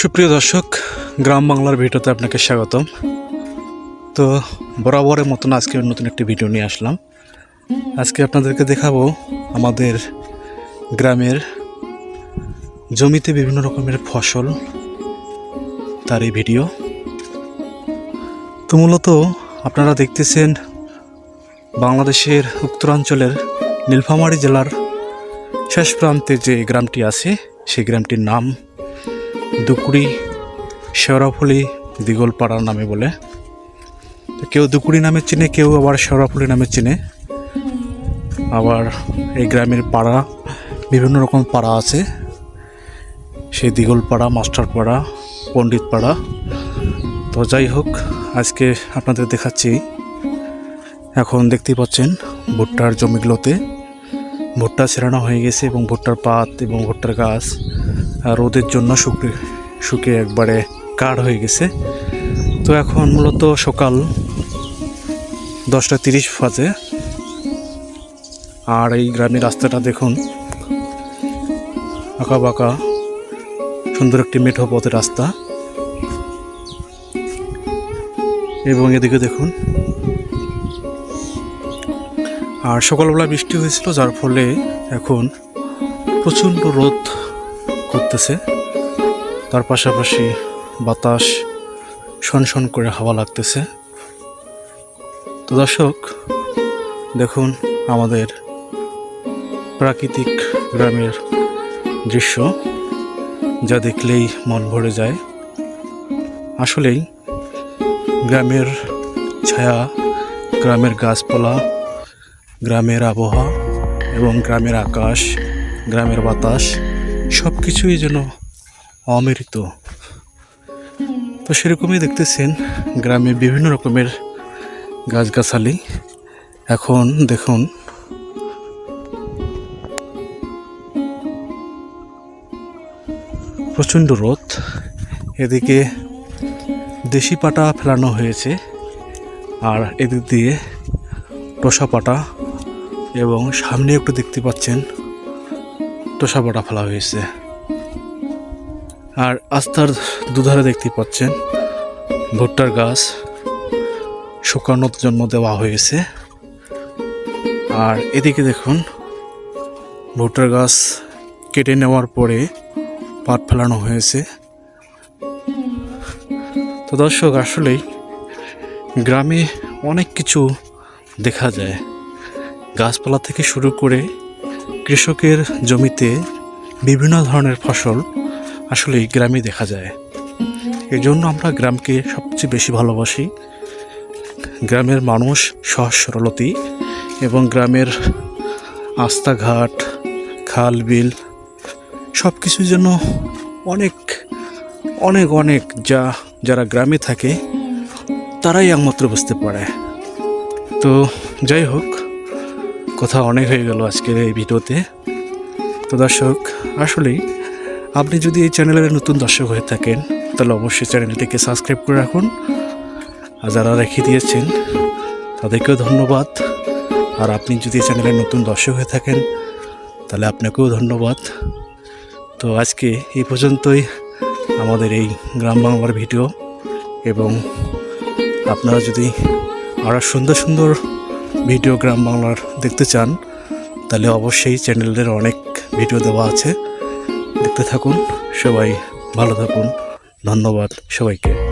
সুপ্রিয় দর্শক, গ্রাম বাংলার ভিডিওতে আপনাকে স্বাগতম। তো বরাবরের মতন আজকে নতুন একটি ভিডিও নিয়ে আসলাম। আজকে আপনাদেরকে দেখাবো আমাদের গ্রামের জমিতে বিভিন্ন রকমের ফসল, তার এই ভিডিও। তো মূলত আপনারা দেখতেছেন বাংলাদেশের উত্তরাঞ্চলের নীলফামারী জেলার শেষ প্রান্তে যে গ্রামটি আছে, সেই গ্রামটির নাম দুকুড়ি শেওড়াফুলি দিগলপাড়া নামে বলে। কেউ দুকুড়ি নামে চিনে, কেউ আবার শেওড়াফুলি নামে চিনে। আবার এই গ্রামের পাড়া, বিভিন্ন রকম পাড়া আছে। সেই দিগলপাড়া, মাস্টারপাড়া, পণ্ডিতপাড়া। তো যাই হোক, আজকে আপনাদের দেখাচ্ছি এখন দেখতেই পাচ্ছেন ভুট্টার জমিগুলোতে ভুট্টা ছেড়ানো হয়ে গেছে এবং ভুট্টার পাত এবং ভুট্টার গাছ রোদের জন্য শুকিয়ে শুকিয়ে একবারে কাঠ হয়ে গেছে। তো এখন মূলত সকাল দশটা তিরিশ বাজে। আর এই গ্রামের রাস্তাটা দেখুন আঁকা বাঁকা সুন্দর একটি মেঠো পথের রাস্তা। এবং এদিকে দেখুন আর সকালবেলা বৃষ্টি হয়েছিল, যার ফলে এখন প্রচণ্ড রোদ করতেছে। তার পাশাপাশি বাতাস শনশন করে হাওয়া লাগতেছে। তো দর্শক, দেখুন আমাদের প্রাকৃতিক গ্রামের দৃশ্য, যা দেখলেই মন ভরে যায়। আসলেই গ্রামের ছায়া, গ্রামের গাছপালা গ্রামের আবহাওয়া এবং গ্রামের আকাশ, গ্রামের বাতাস সব কিছুই যেন অমৃত। তো সেরকমই দেখতেছেন গ্রামে বিভিন্ন রকমের গাছগাছালি। এখন দেখুন। প্রচণ্ড রোদ। এদিকে দেশি পাটা ফেলানো হয়েছে। আর এদিক দিয়ে টোসা পাটা এবং সামনে একটু দেখতে পাচ্ছেন টোসা পাটা ফেলা হয়েছে। আর আস্তার দুধারে দেখতে পাচ্ছেন ভুট্টার গাছ শুকানোর জন্য দেওয়া হয়েছে। আর এদিকে দেখুন ভুট্টার গাছ কেটে নেওয়ার পরে পাট ফেলানো হয়েছে। তো দর্শক, আসলেই গ্রামে অনেক কিছু দেখা যায়। গাছপালা থেকে শুরু করে কৃষকের জমিতে বিভিন্ন ধরনের ফসল আসলে গ্রামে দেখা যায়। এই জন্য আমরা গ্রামকে সবচেয়ে বেশি ভালোবাসি। গ্রামের মানুষ সহজ সরলতি এবং গ্রামের আস্তাঘাট খাল বিল সব কিছু যেন অনেক অনেক অনেক যা, যারা গ্রামে থাকে, তারাই একমাত্র বুঝতে পারে। তো যাই হোক কথা অনেক হয়ে গেল আজকের এই ভিডিওতে। তো দর্শক, আসলেই আপনি যদি এই চ্যানেলের নতুন দর্শক হয়ে থাকেন, তাহলে অবশ্যই চ্যানেলটিকে সাবস্ক্রাইব করে রাখুন। আর যারা রেখে দিয়েছেন, তাদেরকেও ধন্যবাদ। আর আপনি যদি চ্যানেলের নতুন দর্শক হয়ে থাকেন, তাহলে আপনাকেও ধন্যবাদ। তো আজকে এই পর্যন্তই আমাদের এই গ্রাম বাংলার ভিডিও। এবং আপনারা যদি আরও সুন্দর সুন্দর ভিডিও গ্রাম বাংলার দেখতে চান, তাহলে অবশ্যই চ্যানেলের অনেক ভিডিও দেওয়া আছে। দেখতে থাকুন, সবাই ভালো থাকুন। ধন্যবাদ সবাইকে।